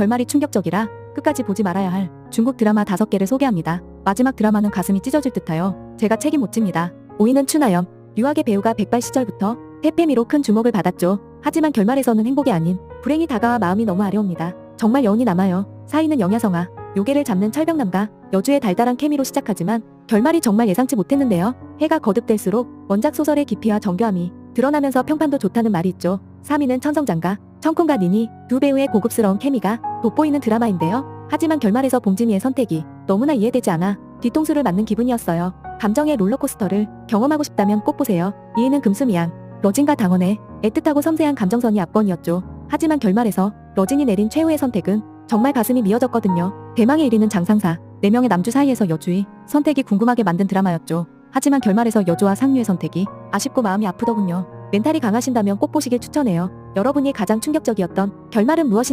결말이 충격적이라 끝까지 보지 말아야 할 중국 드라마 다섯 개를 소개합니다. 마지막 드라마는 가슴이 찢어질 듯하여 제가 책임 못 집니다. 5위는 추나연. 유학의 배우가 백발 시절부터 태페미로 큰 주목을 받았죠. 하지만 결말에서는 행복이 아닌 불행이 다가와 마음이 너무 아려옵니다. 정말 여운이 남아요. 4위는 영야성아. 요괴를 잡는 철벽남과 여주의 달달한 케미로 시작하지만 결말이 정말 예상치 못했는데요. 해가 거듭될수록 원작 소설의 깊이와 정교함이 드러나면서 평판도 좋다는 말이 있죠. 3위는 천성장가, 청콩과 니니 두 배우의 고급스러운 케미가 돋보이는 드라마인데요. 하지만 결말에서 봉지미의 선택이 너무나 이해되지 않아 뒤통수를 맞는 기분이었어요. 감정의 롤러코스터를 경험하고 싶다면 꼭 보세요. 2위는 금수미양, 러진과 당원의 애틋하고 섬세한 감정선이 압권이었죠. 하지만 결말에서 러진이 내린 최후의 선택은 정말 가슴이 미어졌거든요. 대망의 1위는 장상사, 4명의 남주 사이에서 여주의 선택이 궁금하게 만든 드라마였죠. 하지만 결말에서 여주와 상류의 선택이 아쉽고 마음이 아프더군요. 멘탈이 강하신다면 꼭 보시길 추천해요. 여러분이 가장 충격적이었던 결말은 무엇인지